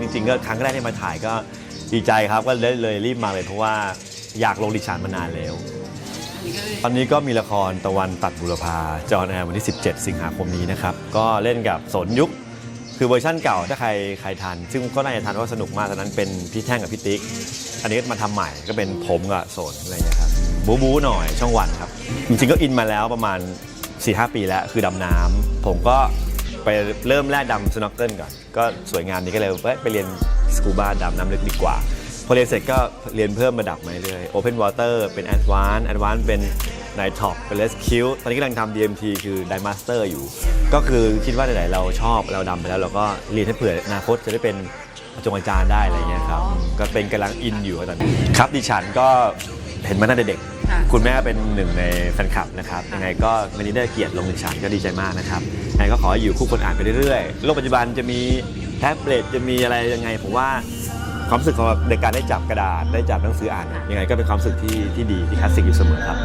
จริงๆก็ครั้งแรกที่มาถ่ายก็ดีใจครับก็เลยเลยรีบมาเลยเพราะว่าอยากลงดิฉันมานานแล้ว ตอนนี้ก็มีละครตะวันตัดบุรพาจอนแอร์วันที่ 17 สิงหาคมนี้นะครับ ก็เล่นกับสนยุค คือเวอร์ชั่นเก่าถ้าใครใครทัน ซึ่งก็น่าจะทันว่าสนุกมากตอนนั้นเป็นพี่แท่งกับพี่ติ๊ก อันนี้มาทำใหม่ก็เป็นผมกับสนอะไรอย่างเงี้ยครับบู๊บู๊หน่อยช่องวันครับ จริงๆก็อินมาแล้วประมาณ4-5ปีแล้วคือดำน้ำผมก็ ไปเริ่มแรกดำสโนว์เกิลก่อน ก็สวยงามดีก็เลยเอ้ยไปเรียนสกูบาดำน้ำลึกดีกว่า พอเรียนเสร็จก็เรียนเพิ่มระดับมาเรื่อยๆ Open Water เป็น Advanced Advanced เป็น Night Top เป็น Rescue ตอนนี้กำลังทำ DMT คือ Dive Master อยู่ ก็คือคิดว่าไหนๆเราชอบเราดำไปแล้ว เราก็เรียนให้เผื่ออนาคตจะได้เป็นอาจารย์อาจารย์ได้อะไรเงี้ยครับ ก็เป็นกำลังอินอยู่ตอนนี้ครับดิฉันก็ เห็นมาตั้งแต่เด็ก ค่ะ คุณแม่เป็นหนึ่งในแฟนคลับนะครับยังไงก็วันนี้ได้เกียรติลงดิฉันก็ดีใจมากนะครับยังไงก็ขอให้อยู่คู่คนอ่านไปเรื่อยๆโลกปัจจุบันจะมีแท็บเล็ตจะมีอะไรยังไงผมว่าความรู้สึกของในการได้จับกระดาษได้จับหนังสืออ่าน ยังไงก็เป็นความรู้สึกที่ที่ดีที่คลาสสิกอยู่เสมอครับ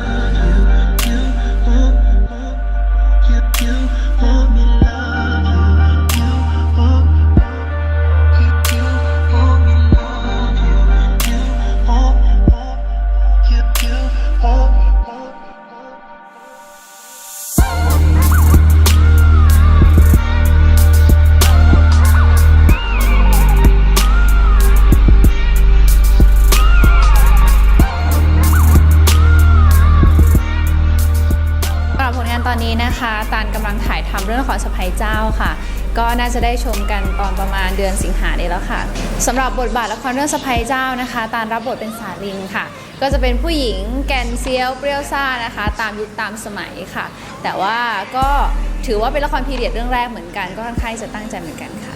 ตอนนี้นะคะตานกำลังถ่ายทำเรื่องของสะพายเจ้าค่ะ ก็น่าจะได้ชมกันตอนประมาณเดือนสิงหานี้แล้วค่ะสำหรับบทบาทละครเรื่องสะพายเจ้านะคะ ตานรับบทเป็นสาลินค่ะ ก็จะเป็นผู้หญิงแกนเซียวเปรี้ยวซ่านะคะ ตามยุคตามสมัยค่ะ แต่ว่าก็ถือว่าเป็นละครพีเรียดเรื่องแรกเหมือนกันก็ค่อนข้างจะตั้งใจเหมือนกันค่ะ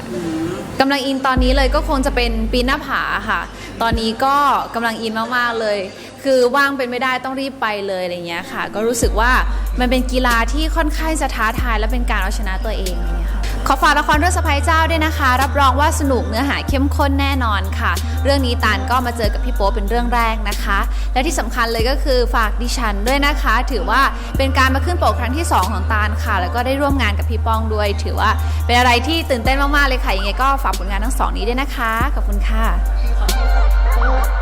กำลังอินตอนนี้เลยก็คงจะเป็นปีนหน้าผาค่ะ ตอนนี้ก็กำลังอินมาก ๆ เลย คือว่างเป็นไม่ได้ต้องรีบไปเลยอะไรเงี้ยค่ะ ก็รู้สึกว่ามันเป็นกีฬาที่ค่อนข้างจะท้าทายและเป็นการเอาชนะตัวเองอะไรเงี้ยค่ะ ขอฝากละครเรื่องสะพายเจ้าด้วยนะคะ รับรองว่าสนุกเนื้อหาเข้มข้นแน่นอนค่ะ เรื่องนี้ตานก็มาเจอกับพี่โป๊เป็นเรื่องแรกนะคะ และที่สำคัญเลยก็คือฝากดิฉันด้วยนะคะ ถือว่าเป็นการมาขึ้นปกครั้งที่สองของตาลค่ะ แล้วก็ได้ร่วมงานกับพี่ป้องด้วย ถือว่าเป็นอะไรที่ตื่นเต้นมากๆเลยค่ะยังไงก็ฝากผลงานทั้งสองนี้ด้วยนะคะขอบคุณค่ะ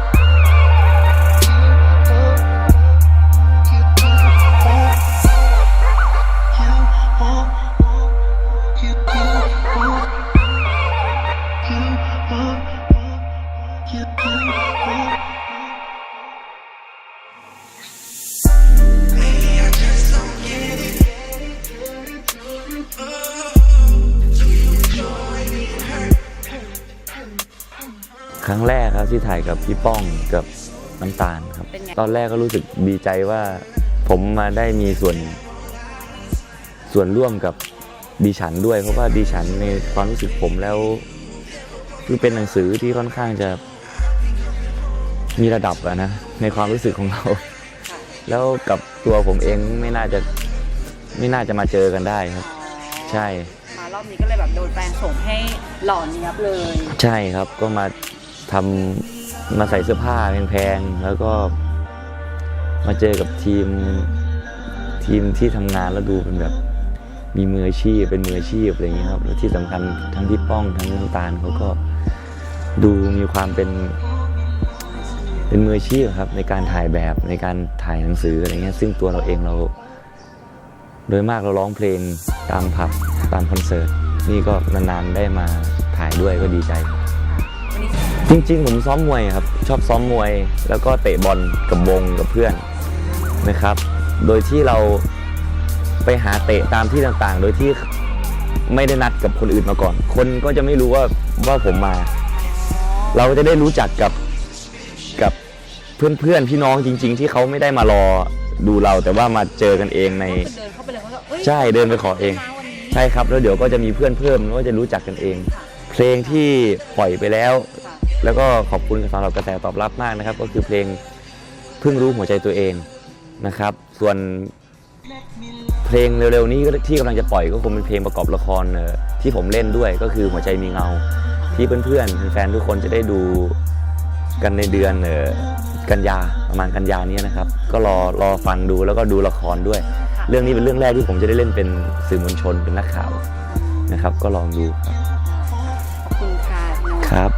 ครั้งแรกครับที่ถ่ายกับพี่ป้องกับน้ำตาลครับ เป็นไง ตอนแรกก็รู้สึกดีใจว่าผมมาได้มีส่วน ส่วนร่วมกับดิฉันด้วย เพราะว่าดิฉันในความรู้สึกผมแล้ว คือเป็นหนังสือที่ค่อนข้างจะมีระดับอะนะในความรู้สึกของเรา แล้วกับตัวผมเองไม่น่าจะไม่น่าจะมาเจอกันได้ครับ ใช่มา รอบนี้ก็เลยแบบโดนแฟนส่งให้หล่อเนี้ยบเลย ใช่ครับก็มาทำมาใส่เสื้อผ้าแพงๆแล้วก็มาเจอกับทีมทีมที่ทำงานแล้วดูเป็นแบบ มีมืออาชีพเป็นมืออาชีพอะไรอย่างเงี้ยครับแล้วที่สำคัญทั้งพี่ป้องทั้งน้ำตาลเขาก็ดูมีความเป็น เป็นมืออาชีพครับ ในการถ่ายแบบในการถ่ายหนังสืออะไรเงี้ยซึ่งตัวเราเองเรา โดยมากเราร้องเพลงตามผับ ตามคอนเสิร์ตนี่ก็นานๆได้มาถ่ายด้วยก็ดีใจวันนี้จริงๆ ผมซ้อมมวยครับ ชอบซ้อมมวย แล้วก็เตะบอลกับวงกับเพื่อนนะครับ โดยที่เราไปหาเตะตามที่ต่างๆ โดยที่ไม่ได้นัดกับคนอื่นมาก่อน คนก็จะไม่รู้ว่าว่าผมมา เราก็จะได้รู้จักกับกับเพื่อนๆ พี่น้องจริง ๆ ที่เขาไม่ได้มารอดูเราแต่ว่ามาเจอกันเองใน เดินเข้าไปเลยเขาก็เอ้ยใช่เดินไปขอเองมาวันนี้ ใช่ครับแล้วเดี๋ยวก็จะมีเพื่อนเพิ่มแล้วก็จะรู้จักกันเอง เพลงที่ปล่อยไปแล้ว แล้วก็ขอบคุณสำหรับกระแสตอบรับมากนะครับ ก็คือเพลงเพิ่งรู้หัวใจตัวเองนะครับ ส่วนเพลงเร็วๆนี้ที่กำลังจะปล่อยก็คงเป็นเพลงประกอบละครที่ผมเล่นด้วยก็คือหัวใจมีเงา ที่เพื่อนๆแฟนๆทุกคนจะได้ดูกันในเดือนกันยาประมาณกันยานี้นะครับ ก็รอรอฟังดูแล้วก็ดูละครด้วย เรื่องนี้เป็นเรื่องแรกที่ผมจะได้เล่นเป็นสื่อมวลชนเป็นนักข่าวนะครับ ก็ลองดูครับ ขอบคุณค่ะ ครับ